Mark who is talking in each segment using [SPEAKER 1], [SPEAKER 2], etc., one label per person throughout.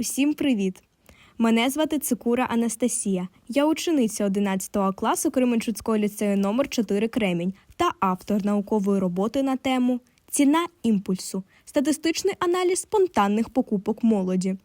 [SPEAKER 1] Усім привіт! Мене звати Цикура Анастасія. Я учениця 11 класу Кременчуцького ліцею номер 4 Кремінь та автор наукової роботи на тему Ціна імпульсу. Статистичний аналіз спонтанних покупок молоді.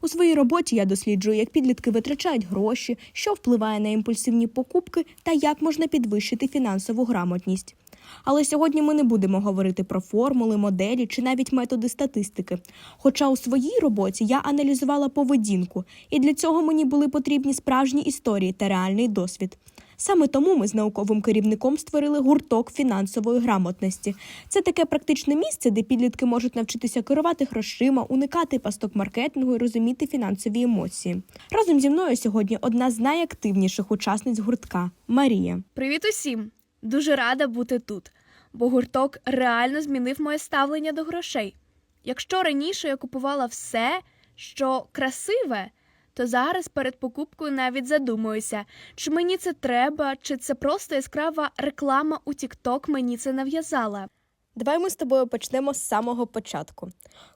[SPEAKER 1] У своїй роботі я досліджую, як підлітки витрачають гроші, що впливає на імпульсивні покупки та як можна підвищити фінансову грамотність. Але сьогодні ми не будемо говорити про формули, моделі чи навіть методи статистики. Хоча у своїй роботі я аналізувала поведінку, і для цього мені були потрібні справжні історії та реальний досвід. Саме тому ми з науковим керівником створили гурток фінансової грамотності. Це таке практичне місце, де підлітки можуть навчитися керувати грошима, уникати пасток маркетингу і розуміти фінансові емоції. Разом зі мною сьогодні одна з найактивніших учасниць гуртка Марія.
[SPEAKER 2] Привіт усім! Дуже рада бути тут, бо гурток реально змінив моє ставлення до грошей. Якщо раніше я купувала все, що красиве, то зараз перед покупкою навіть задумуюся, чи мені це треба, чи це просто яскрава реклама у TikTok мені це нав'язала.
[SPEAKER 1] Давай ми з тобою почнемо з самого початку.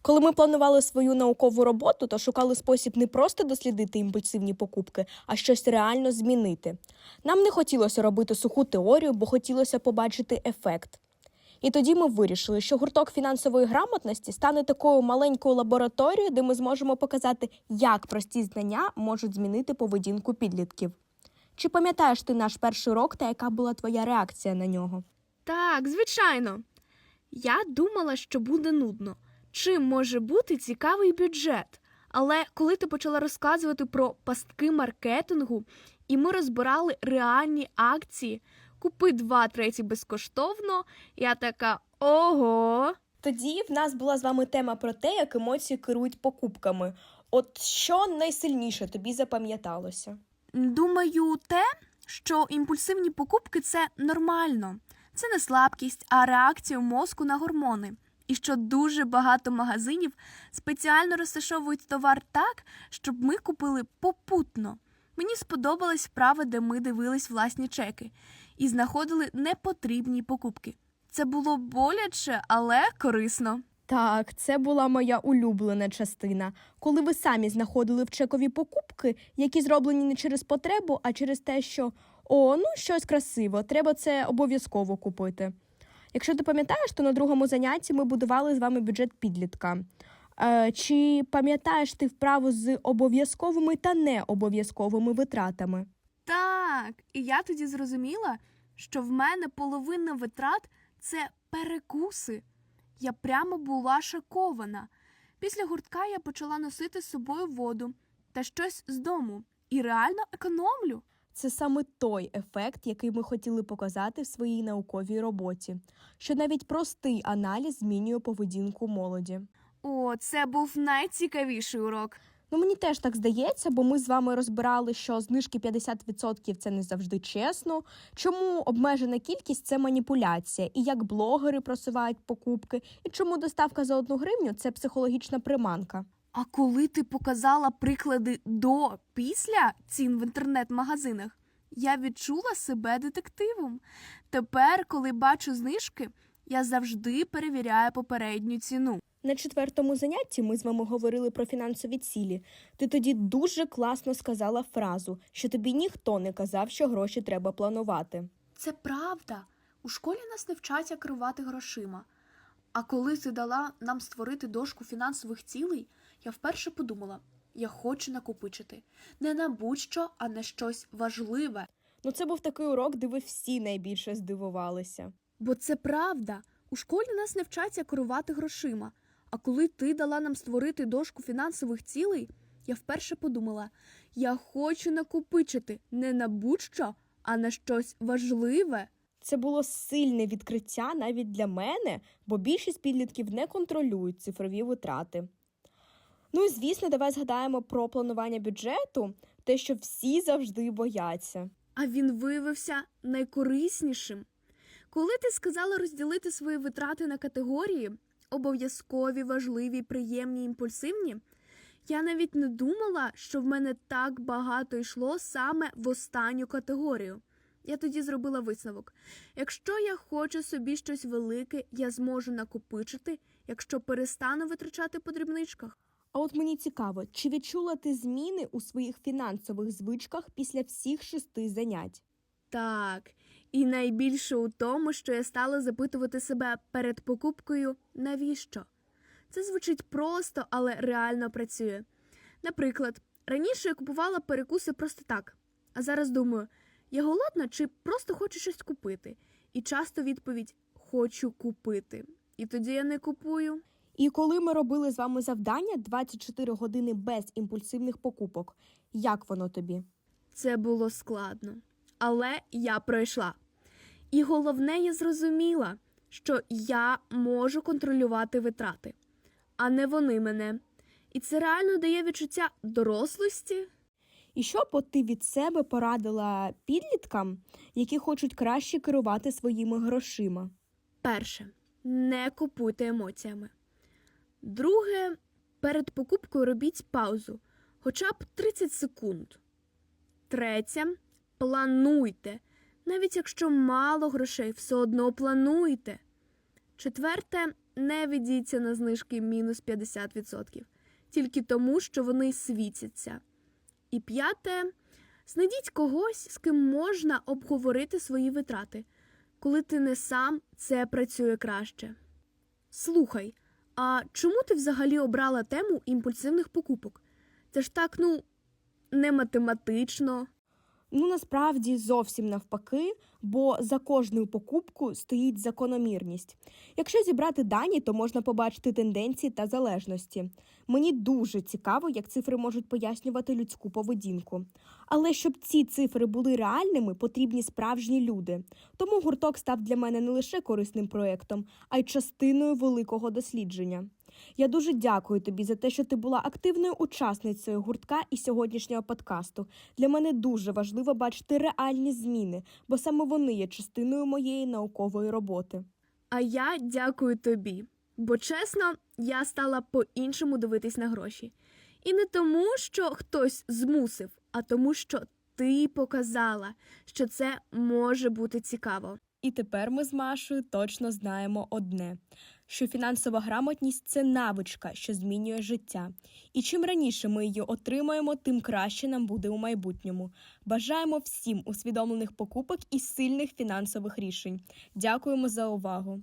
[SPEAKER 1] Коли ми планували свою наукову роботу, то шукали спосіб не просто дослідити імпульсивні покупки, а щось реально змінити. Нам не хотілося робити суху теорію, бо хотілося побачити ефект. І тоді ми вирішили, що гурток фінансової грамотності стане такою маленькою лабораторією, де ми зможемо показати, як прості знання можуть змінити поведінку підлітків. Чи пам'ятаєш ти наш перший урок та яка була твоя реакція на нього?
[SPEAKER 2] Так, звичайно. Я думала, що буде нудно. Чим може бути цікавий бюджет? Але коли ти почала розказувати про пастки маркетингу, і ми розбирали реальні акції, купи два треті безкоштовно, я така ого.
[SPEAKER 1] Тоді в нас була з вами тема про те, як емоції керують покупками. От що найсильніше тобі запам'яталося?
[SPEAKER 2] Думаю, те, що імпульсивні покупки це нормально. Це не слабкість, а реакція мозку на гормони. І що дуже багато магазинів спеціально розташовують товар так, щоб ми купили попутно. Мені сподобалась вправа, де ми дивились власні чеки і знаходили непотрібні покупки. Це було боляче, але корисно.
[SPEAKER 1] Так, це була моя улюблена частина, коли ви самі знаходили в чекові покупки, які зроблені не через потребу, а через те, що о, ну щось красиво, треба це обов'язково купити. Якщо ти пам'ятаєш, то на другому занятті ми будували з вами бюджет підлітка. Е, чи пам'ятаєш ти вправу з обов'язковими та необов'язковими витратами?
[SPEAKER 2] Так, і я тоді зрозуміла, що в мене половина витрат це перекуси. Я прямо була шокована. Після гуртка я почала носити з собою воду та щось з дому і реально економлю.
[SPEAKER 1] Це саме той ефект, який ми хотіли показати в своїй науковій роботі, що навіть простий аналіз змінює поведінку молоді.
[SPEAKER 2] О, це був найцікавіший урок.
[SPEAKER 1] Ну мені теж так здається, бо ми з вами розбирали, що знижки 50% це не завжди чесно. Чому обмежена кількість це маніпуляція, і як блогери просувають покупки, і чому доставка за одну гривню це психологічна приманка.
[SPEAKER 2] А коли ти показала приклади до після цін в інтернет-магазинах, я відчула себе детективом. Тепер, коли бачу знижки, я завжди перевіряю попередню ціну.
[SPEAKER 1] На четвертому занятті ми з вами говорили про фінансові цілі. Ти тоді дуже класно сказала фразу, що тобі ніхто не казав, що гроші треба планувати.
[SPEAKER 2] Це правда. У школі нас не вчаться керувати грошима. А коли ти дала нам створити дошку фінансових цілей, я вперше подумала: я хочу накопичити не на будь-що, а на щось важливе.
[SPEAKER 1] Ну це був такий урок, де ви всі найбільше здивувалися.
[SPEAKER 2] Бо це правда. У школі нас не вчаться керувати грошима. А коли ти дала нам створити дошку фінансових цілей, я вперше подумала: я хочу накопичити не на будь-що, а на щось важливе.
[SPEAKER 1] Це було сильне відкриття навіть для мене, бо більшість підлітків не контролюють цифрові витрати. Ну і звісно, давай згадаємо про планування бюджету, те, що всі завжди бояться.
[SPEAKER 2] А він виявився найкориснішим. Коли ти сказала розділити свої витрати на категорії обов'язкові, важливі, приємні, імпульсивні, я навіть не думала, що в мене так багато йшло саме в останню категорію. Я тоді зробила висновок: якщо я хочу собі щось велике, я зможу накопичити, якщо перестану витрачати по дрібничках.
[SPEAKER 1] А от мені цікаво, чи відчула ти зміни у своїх фінансових звичках після всіх шести занять?
[SPEAKER 2] Так, і найбільше у тому, що я стала запитувати себе перед покупкою, навіщо? Це звучить просто, але реально працює. Наприклад, раніше я купувала перекуси просто так, а зараз думаю, я голодна чи просто хочу щось купити. І часто відповідь хочу купити. І тоді я не купую.
[SPEAKER 1] І коли ми робили з вами завдання 24 години без імпульсивних покупок, як воно тобі?
[SPEAKER 2] Це було складно, але я пройшла. І головне, я зрозуміла, що я можу контролювати витрати, а не вони мене. І це реально дає відчуття дорослості.
[SPEAKER 1] І що б ти від себе порадила підліткам, які хочуть краще керувати своїми грошима?
[SPEAKER 2] Перше, не купуйте емоціями. Друге, перед покупкою робіть паузу, хоча б 30 секунд. Третє, плануйте. Навіть якщо мало грошей, все одно плануйте. Четверте, не ведіться на знижки мінус 50%, тільки тому, що вони світяться. І п'яте, знайдіть когось, з ким можна обговорити свої витрати. Коли ти не сам, це працює краще. Слухай, а чому ти взагалі обрала тему імпульсивних покупок? Це ж так, ну, не математично.
[SPEAKER 1] Ну насправді зовсім навпаки, бо за кожною покупкою стоїть закономірність. Якщо зібрати дані, то можна побачити тенденції та залежності. Мені дуже цікаво, як цифри можуть пояснювати людську поведінку. Але щоб ці цифри були реальними, потрібні справжні люди. Тому гурток став для мене не лише корисним проєктом, а й частиною великого дослідження. Я дуже дякую тобі за те, що ти була активною учасницею гуртка і сьогоднішнього подкасту. Для мене дуже важливо бачити реальні зміни, бо саме вони є частиною моєї наукової роботи.
[SPEAKER 2] А я дякую тобі. Бо чесно, я стала по-іншому дивитись на гроші. І не тому, що хтось змусив, а тому, що ти показала, що це може бути цікаво.
[SPEAKER 1] І тепер ми з Машою точно знаємо одне: що фінансова грамотність це навичка, що змінює життя. І чим раніше ми її отримаємо, тим краще нам буде у майбутньому. Бажаємо всім усвідомлених покупок і сильних фінансових рішень. Дякуємо за увагу!